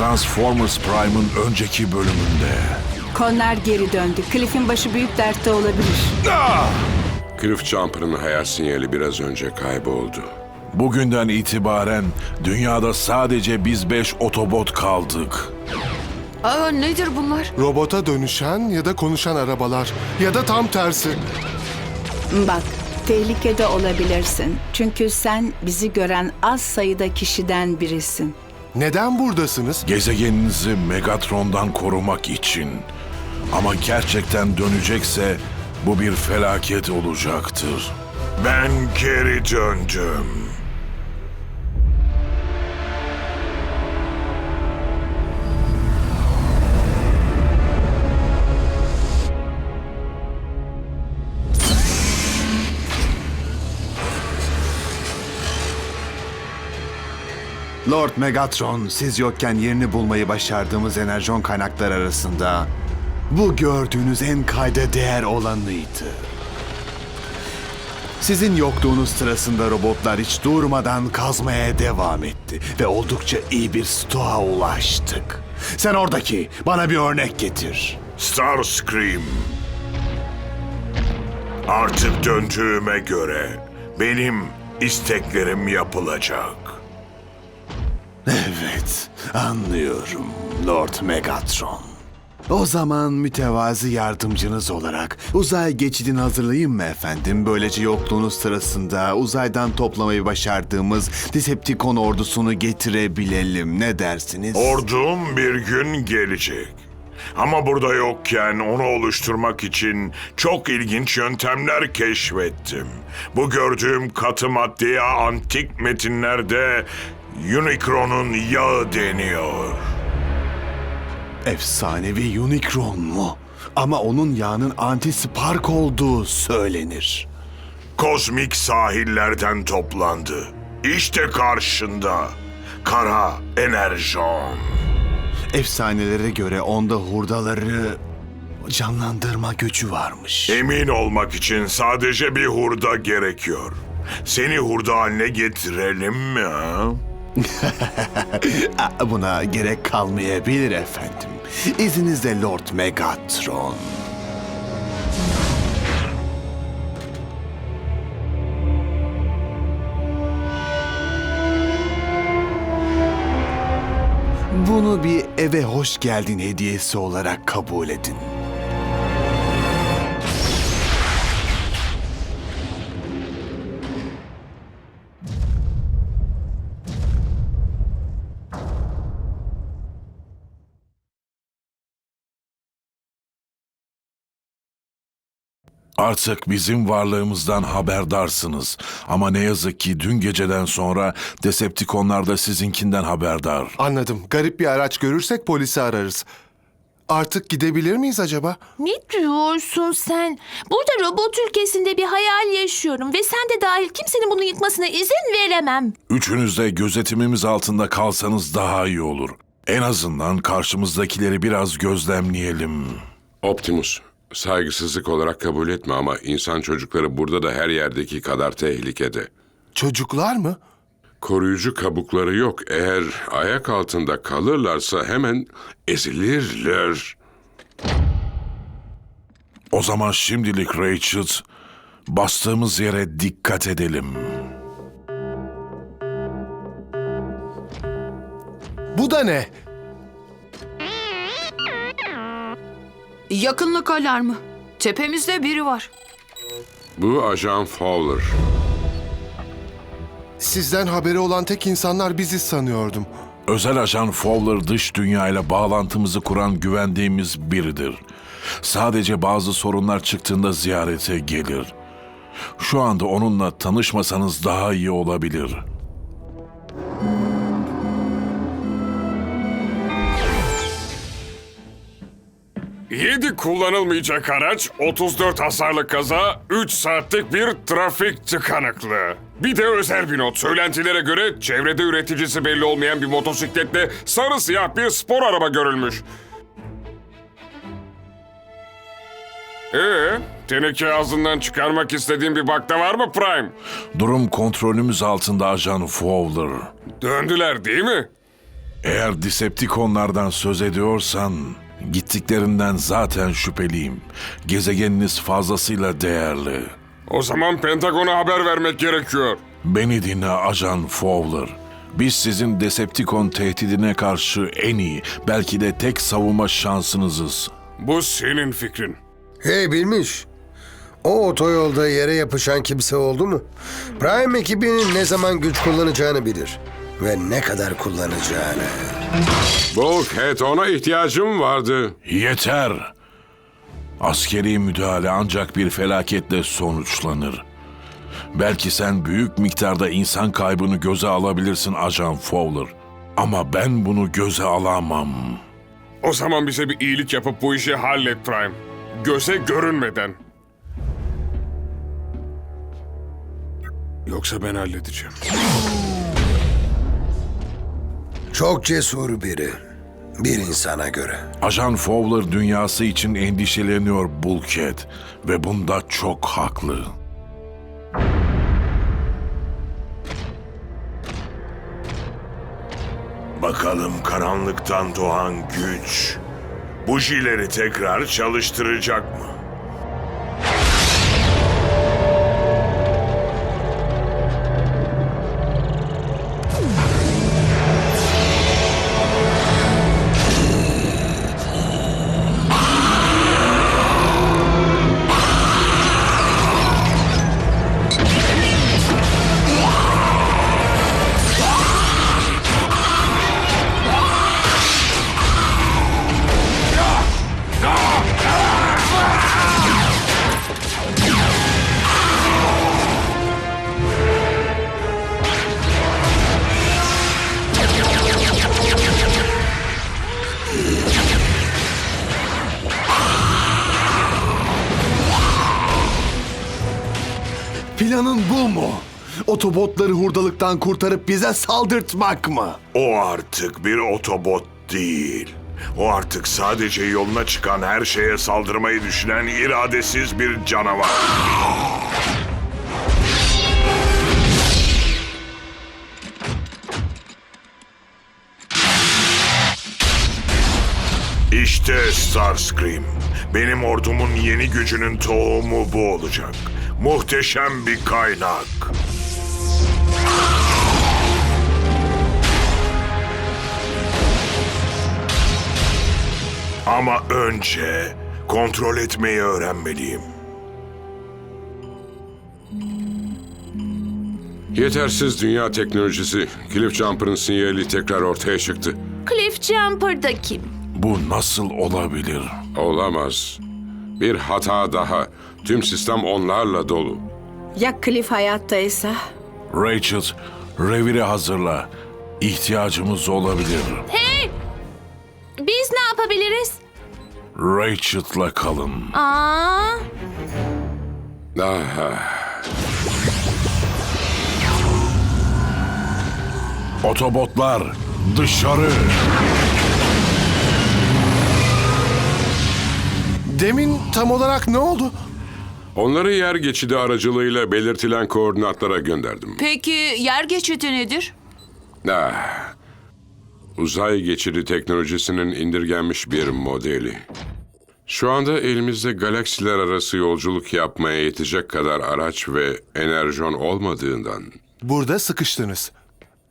Transformers Prime'ın önceki bölümünde. Connor geri döndü. Cliff'in başı büyük dertte olabilir. Cliff Jumper'ın hayat sinyali biraz önce kayboldu. Bugünden itibaren dünyada sadece biz beş otobot kaldık. Aa, nedir bunlar? Robota dönüşen ya da konuşan arabalar ya da tam tersi. Bak, tehlikede olabilirsin. Çünkü sen bizi gören az sayıda kişiden birisin. Neden buradasınız? Gezegeninizi Megatron'dan korumak için. Ama gerçekten dönecekse bu bir felaket olacaktır. Ben geri döndüm. Lord Megatron, siz yokken yerini bulmayı başardığımız enerjon kaynaklar arasında bu gördüğünüz en kayda değer olanıydı. Sizin yokluğunuz sırasında robotlar hiç durmadan kazmaya devam etti ve oldukça iyi bir stoğa ulaştık. Sen oradaki bana bir örnek getir. Starscream. Artık döndüğüme göre benim isteklerim yapılacak. Evet, anlıyorum Lord Megatron. O zaman mütevazi yardımcınız olarak uzay geçidini hazırlayayım mı efendim? Böylece yokluğunuz sırasında uzaydan toplamayı başardığımız Decepticon ordusunu getirebilelim. Ne dersiniz? Ordum bir gün gelecek. Ama burada yokken onu oluşturmak için çok ilginç yöntemler keşfettim. Bu gördüğüm katı maddeye antik metinlerde Unicron'un yağı deniyor. Efsanevi Unicron mu? Ama onun yağının anti-spark olduğu söylenir. Kozmik sahillerden toplandı. İşte karşında. Kara enerjon. Efsanelere göre onda hurdaları canlandırma gücü varmış. Emin olmak için sadece bir hurda gerekiyor. Seni hurda haline getirelim mi ha? Aa, Buna gerek kalmayabilir efendim. İzninizle Lord Megatron. Bunu bir eve hoş geldin hediyesi olarak kabul edin. Artık bizim varlığımızdan haberdarsınız. Ama ne yazık ki dün geceden sonra Decepticonlar da sizinkinden haberdar. Anladım. Garip bir araç görürsek polisi ararız. Artık gidebilir miyiz acaba? Ne diyorsun sen? Burada robot ülkesinde bir hayal yaşıyorum ve sen de dahil kimsenin bunu yıkmasına izin veremem. Üçünüz de gözetimimiz altında kalsanız daha iyi olur. En azından karşımızdakileri biraz gözlemleyelim. Optimus, saygısızlık olarak kabul etme ama insan çocukları burada da her yerdeki kadar tehlikede. Çocuklar mı? Koruyucu kabukları yok. Eğer ayak altında kalırlarsa hemen ezilirler. O zaman şimdilik Rachel, bastığımız yere dikkat edelim. Bu da ne? Yakınlık alarmı. Tepemizde biri var. Bu Ajan Fowler. Sizden haberi olan tek insanlar biziz sanıyordum. Özel ajan Fowler dış dünyayla bağlantımızı kuran güvendiğimiz biridir. Sadece bazı sorunlar çıktığında ziyarete gelir. Şu anda onunla tanışmasanız daha iyi olabilir. Yedi kullanılmayacak araç, 34 hasarlı kaza, 3 saatlik bir trafik tıkanıklığı. Bir de özel bir not. Söylentilere göre çevrede üreticisi belli olmayan bir motosikletle sarı siyah bir spor araba görülmüş. Ee, teneke ağzından çıkarmak istediğin bir bakta var mı Prime? Durum kontrolümüz altında ajan Fowler. Döndüler değil mi? Eğer Decepticonlardan söz ediyorsan gittiklerinden zaten şüpheliyim. Gezegeniniz fazlasıyla değerli. O zaman Pentagon'a haber vermek gerekiyor. Beni dinle Ajan Fowler. Biz sizin Decepticon tehdidine karşı en iyi, belki de tek savunma şansınızız. Bu senin fikrin. Hey bilmiş. O otoyolda yere yapışan kimse oldu mu? Prime ekibinin ne zaman güç kullanacağını bilir. Ve ne kadar kullanacağını. Bulkhead ona ihtiyacım vardı. Yeter! Askeri müdahale ancak bir felaketle sonuçlanır. Belki sen büyük miktarda insan kaybını göze alabilirsin Ajan Fowler. Ama ben bunu göze alamam. O zaman bize bir iyilik yapıp bu işi hallet Prime. Göze görünmeden. Yoksa ben halledeceğim. Çok cesur biri. Bir insana göre. Ajan Fowler dünyası için endişeleniyor Bulkhead ve bunda çok haklı. Bakalım karanlıktan doğan güç bujileri tekrar çalıştıracak mı? Otobotları hurdalıktan kurtarıp bize saldırtmak mı? O artık bir otobot değil. O artık sadece yoluna çıkan her şeye saldırmayı düşünen iradesiz bir canavar. İşte Starscream. Benim ordumun yeni gücünün tohumu bu olacak. Muhteşem bir kaynak. Ama önce kontrol etmeyi öğrenmeliyim. Yetersiz dünya teknolojisi. Cliff Jumper'ın sinyali tekrar ortaya çıktı. Cliff Jumper'da kim? Bu nasıl olabilir? Olamaz. Bir hata daha. Tüm sistem onlarla dolu. Ya Cliff hayattaysa? Rachel, reviri hazırla. İhtiyacımız olabilir. Hey! Biz ne yapabiliriz? Rachel'la kalın. Aa, Ah, Otobotlar dışarı. Demin tam olarak ne oldu? onları yer geçidi aracılığıyla belirtilen koordinatlara gönderdim. Peki yer geçidi nedir? Ah, uzay geçidi teknolojisinin indirgenmiş bir modeli. Şu anda elimizde galaksiler arası yolculuk yapmaya yetecek kadar araç ve enerjon olmadığından Burada sıkıştınız.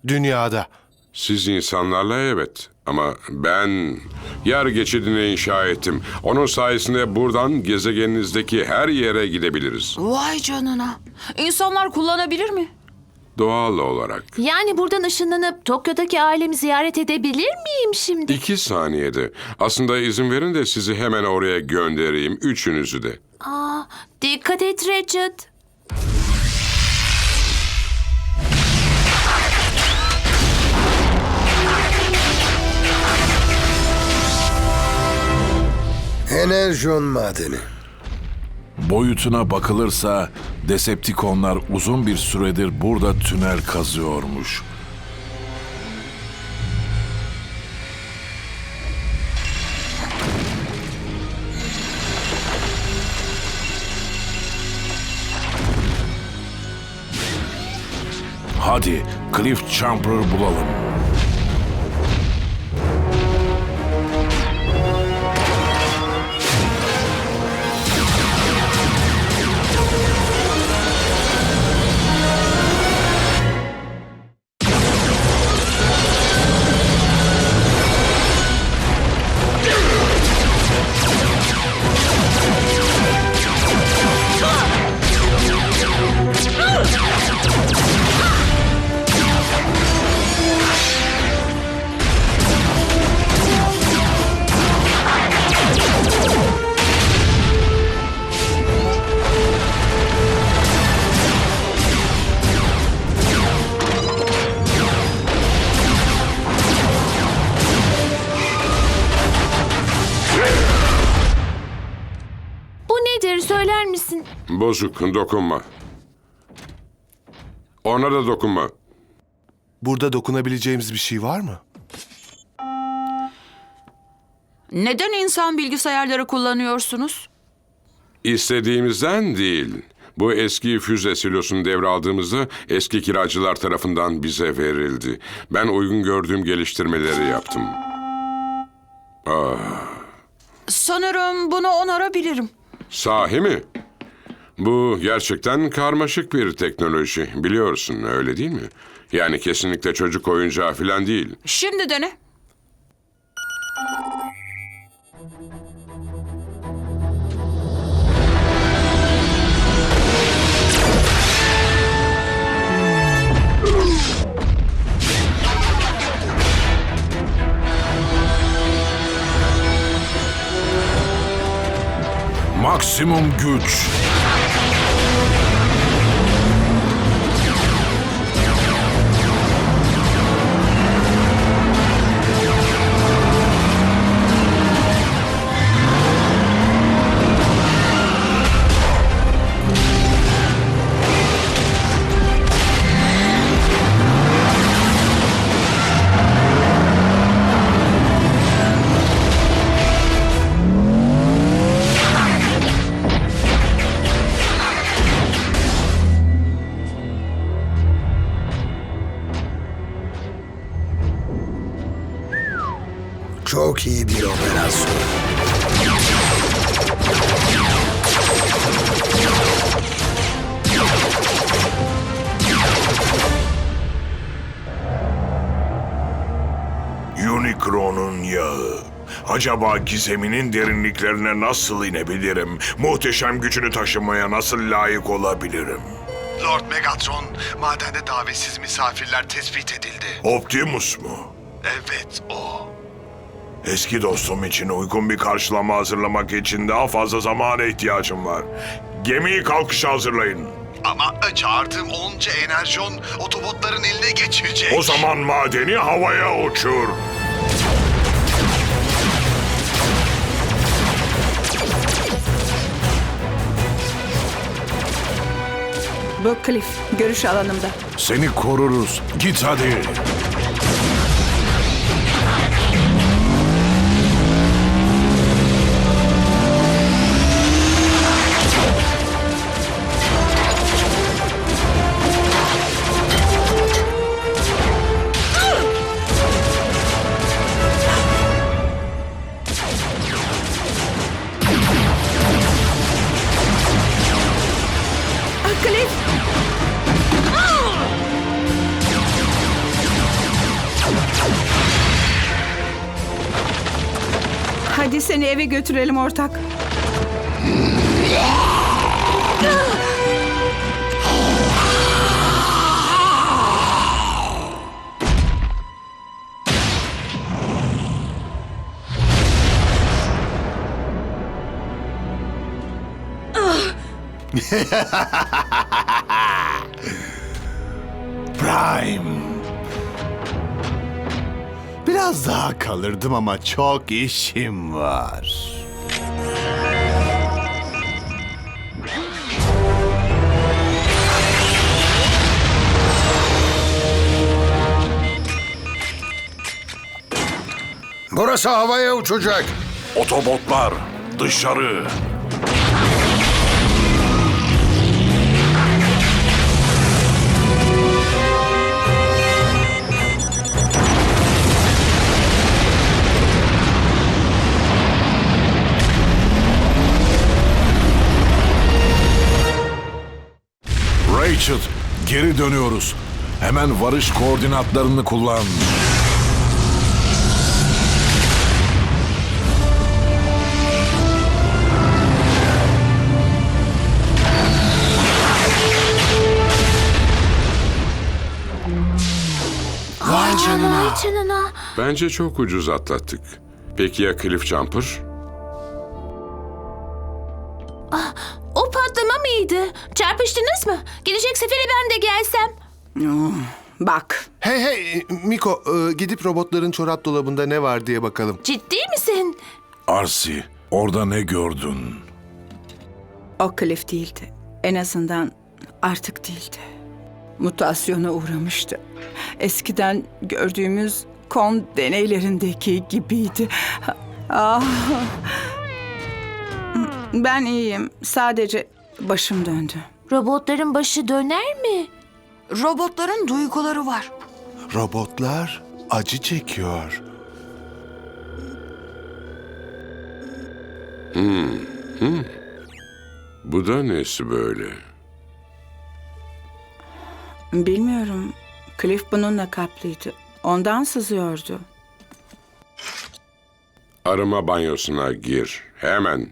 Dünyada. siz insanlarla evet ama ben yer geçidini inşa ettim. Onun sayesinde buradan gezegeninizdeki her yere gidebiliriz. Vay canına. İnsanlar kullanabilir mi? Doğal olarak. yani buradan ışınlanıp Tokyo'daki ailemi ziyaret edebilir miyim şimdi? İki saniyede. Aslında izin verin de sizi hemen oraya göndereyim. Üçünüzü de. Aa, dikkat et Richard. Enerjon madeni. Boyutuna bakılırsa Decepticonlar uzun bir süredir burada tünel kazıyormuş. Hadi Cliff Jumper'ı bulalım. Bozuk, dokunma. Ona da dokunma. Burada dokunabileceğimiz bir şey var mı? Neden insan bilgisayarları kullanıyorsunuz? İstediğimizden değil. Bu eski füze silosunu devraldığımızda eski kiracılar tarafından bize verildi. Ben uygun gördüğüm geliştirmeleri yaptım. Sanırım bunu onarabilirim. Sahi mi? Bu gerçekten karmaşık bir teknoloji. Biliyorsun öyle değil mi? Yani kesinlikle çocuk oyuncağı falan değil. Şimdi dene. Maksimum güç. Çok iyi bir operasyon. Unicron'un yağı. Acaba gizeminin derinliklerine nasıl inebilirim? Muhteşem gücünü taşımaya nasıl layık olabilirim? Lord Megatron, madende davetsiz misafirler tespit edildi. Optimus mu? Evet, o. Eski dostum için uygun bir karşılama hazırlamak için daha fazla zamana ihtiyacım var. Gemiyi kalkışa hazırlayın. Ama çağırdığım onca enerjon otobotların eline geçecek. O zaman madeni havaya uçur. Bu Cliff, görüş alanımda. Seni koruruz. Git hadi. Seni eve götürelim ortak. Prime. Biraz daha kalırdım ama çok işim var. Burası havaya uçacak. Otobotlar dışarı. Rachel, geri dönüyoruz. Hemen varış koordinatlarını kullan. Vay canına. Vay canına. Bence çok ucuz atlattık. Peki ya Cliff Jumper? Çarpıştınız mı? Gelecek sefere ben de gelsem. Bak, Hey hey Miko e, gidip robotların çorap dolabında ne var diye bakalım. Ciddi misin? Arsi, orada ne gördün? O Cliff değildi. En azından artık değildi. Mutasyona uğramıştı. Eskiden gördüğümüz kon deneylerindeki gibiydi. Ah. Ben iyiyim. Sadece başım döndü. Robotların başı döner mi? Robotların duyguları var. Robotlar acı çekiyor. Bu da nesi böyle? Bilmiyorum. Cliff bununla kaplıydı. Ondan sızıyordu. Arama banyosuna gir. Hemen.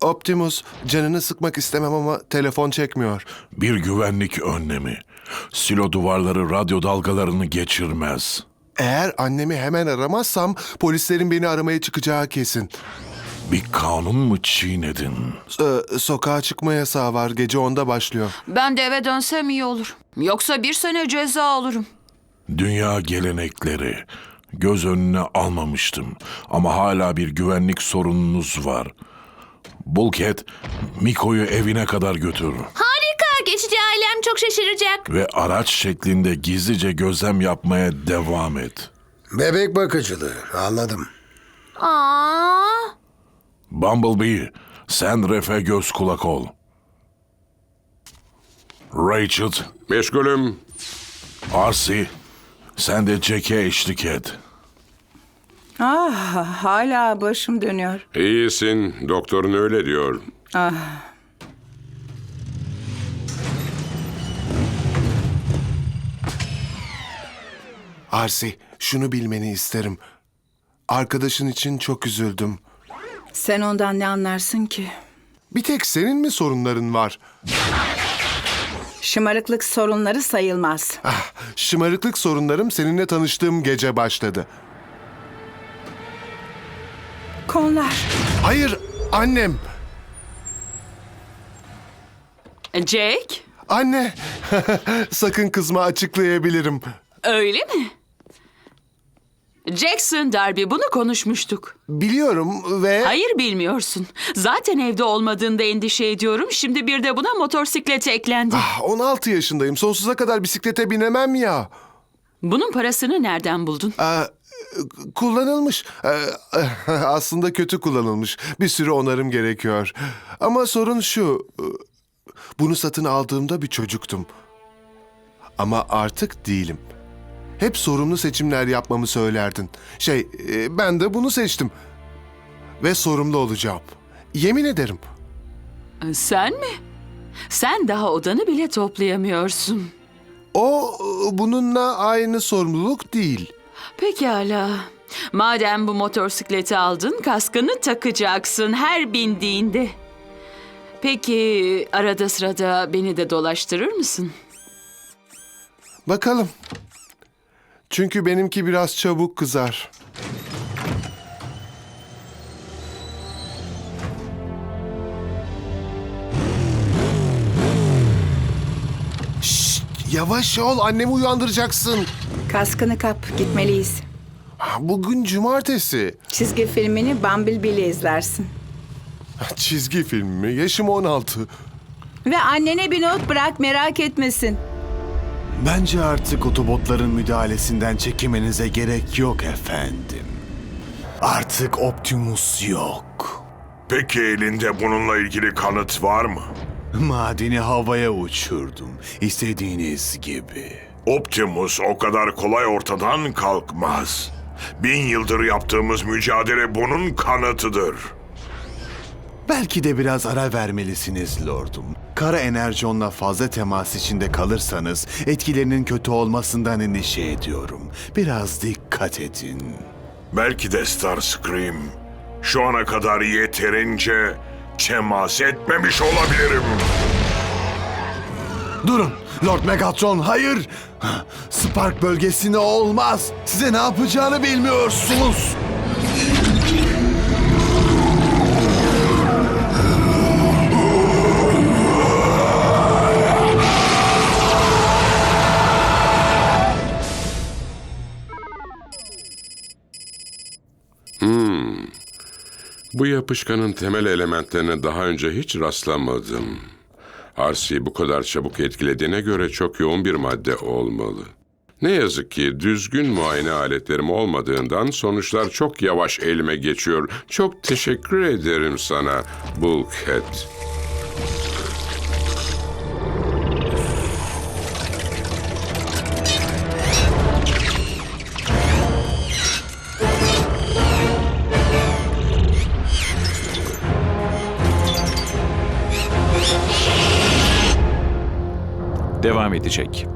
Optimus, canını sıkmak istemem ama telefon çekmiyor. Bir güvenlik önlemi. Silo duvarları radyo dalgalarını geçirmez. Eğer annemi hemen aramazsam polislerin beni aramaya çıkacağı kesin. Bir kanun mu çiğnedin? Ee, sokağa çıkma yasağı var. Gece 10'da başlıyor. Ben de eve dönsem iyi olur. Yoksa bir sene ceza alırım. Dünya gelenekleri. Göz önüne almamıştım. Ama hala bir güvenlik sorununuz var. Bulkhead, Miko'yu evine kadar götür. Harika. Geçici ailem çok şaşıracak. Ve araç şeklinde gizlice gözlem yapmaya devam et. Bebek bakıcılığı. Anladım. Aa. Bumblebee, sen Ref'e göz kulak ol. Rachel, Meşgulüm. Arsi, sen de Jack'e eşlik et. Ah, hala başım dönüyor. İyisin. Doktorun öyle diyor. Arsi, şunu bilmeni isterim. Arkadaşın için çok üzüldüm. Sen ondan ne anlarsın ki? Bir tek senin mi sorunların var? Şımarıklık sorunları sayılmaz. Ah, şımarıklık sorunlarım seninle tanıştığım gece başladı. Konular. Hayır, annem. Jake, Anne. Sakın kızma açıklayabilirim. öyle mi? Jackson Darby bunu konuşmuştuk. Biliyorum ve... Hayır bilmiyorsun. Zaten evde olmadığında endişe ediyorum. Şimdi bir de buna motosiklet eklendi. Ah, 16 yaşındayım. Sonsuza kadar bisiklete binemem ya. Bunun parasını nereden buldun? Aa, kullanılmış. Ee, aslında kötü kullanılmış. Bir sürü onarım gerekiyor. Ama sorun şu. Bunu satın aldığımda bir çocuktum. Ama artık değilim. Hep sorumlu seçimler yapmamı söylerdin. Şey, e, ben de bunu seçtim. Ve sorumlu olacağım. Yemin ederim. Sen mi? Sen daha odanı bile toplayamıyorsun. O e, bununla aynı sorumluluk değil. Pekala. Madem bu motosikleti aldın, kaskını takacaksın her bindiğinde. Peki arada sırada beni de dolaştırır mısın? Bakalım. Çünkü benimki biraz çabuk kızar. Şşt, yavaş ol annemi uyandıracaksın. Kaskını kap, gitmeliyiz. Bugün cumartesi. Çizgi filmini Bumblebee ile izlersin. Çizgi film mi? Yaşım 16. Ve annene bir not bırak merak etmesin. Bence artık otobotların müdahalesinden çekinmenize gerek yok efendim. Artık Optimus yok. Peki elinde bununla ilgili kanıt var mı? Madeni havaya uçurdum. İstediğiniz gibi. Optimus o kadar kolay ortadan kalkmaz. Bin yıldır yaptığımız mücadele bunun kanıtıdır. Belki de biraz ara vermelisiniz lordum. Kara enerjonla fazla temas içinde kalırsanız etkilerinin kötü olmasından endişe ediyorum. Biraz dikkat edin. Belki de Starscream şu ana kadar yeterince temas etmemiş olabilirim. Durun! Lord Megatron hayır! Spark bölgesine olmaz! Size ne yapacağını bilmiyorsunuz! Bu yapışkanın temel elementlerine daha önce hiç rastlamadım. Arsi'yi bu kadar çabuk etkilediğine göre çok yoğun bir madde olmalı. Ne yazık ki düzgün muayene aletlerim olmadığından sonuçlar çok yavaş elime geçiyor. Çok teşekkür ederim sana Bulkhead. Devam edecek.